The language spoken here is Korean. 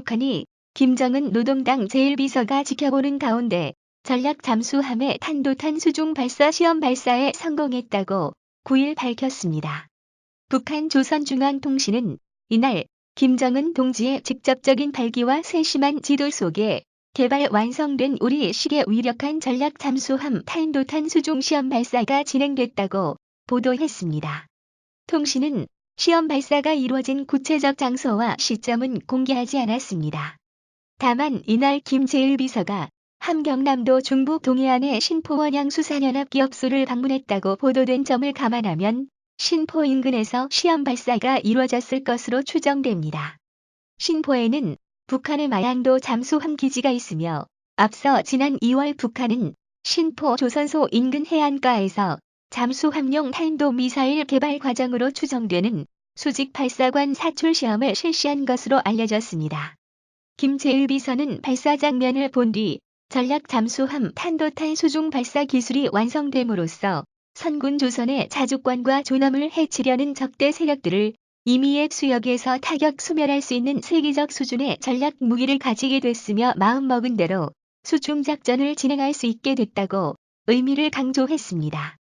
북한이 김정은 노동당 제1비서가 지켜보는 가운데 전략 잠수함의 탄도탄 수중 발사 시험 발사에 성공했다고 9일 밝혔습니다. 북한 조선중앙통신은 이날 김정은 동지의 직접적인 발기와 세심한 지도 속에 개발 완성된 우리식의 위력한 전략 잠수함 탄도탄 수중 시험 발사가 진행됐다고 보도했습니다. 통신은 시험 발사가 이루어진 구체적 장소와 시점은 공개하지 않았습니다. 다만 이날 김 제1비서가 함경남도 중부 동해안의 신포원양 수산연합 기업소를 방문했다고 보도된 점을 감안하면 신포 인근에서 시험 발사가 이루어졌을 것으로 추정됩니다. 신포에는 북한의 마양도 잠수함 기지가 있으며 앞서 지난 2월 북한은 신포 조선소 인근 해안가에서 잠수함용 탄도 미사일 개발 과정으로 추정되는 수직 발사관 사출 시험을 실시한 것으로 알려졌습니다. 김 제1비서는 발사 장면을 본 뒤 전략 잠수함 탄도탄 수중 발사 기술이 완성됨으로써 선군 조선의 자주권과 존엄을 해치려는 적대 세력들을 이미의 수역에서 타격 소멸할 수 있는 세계적 수준의 전략 무기를 가지게 됐으며 마음먹은 대로 수중 작전을 진행할 수 있게 됐다고 의미를 강조했습니다.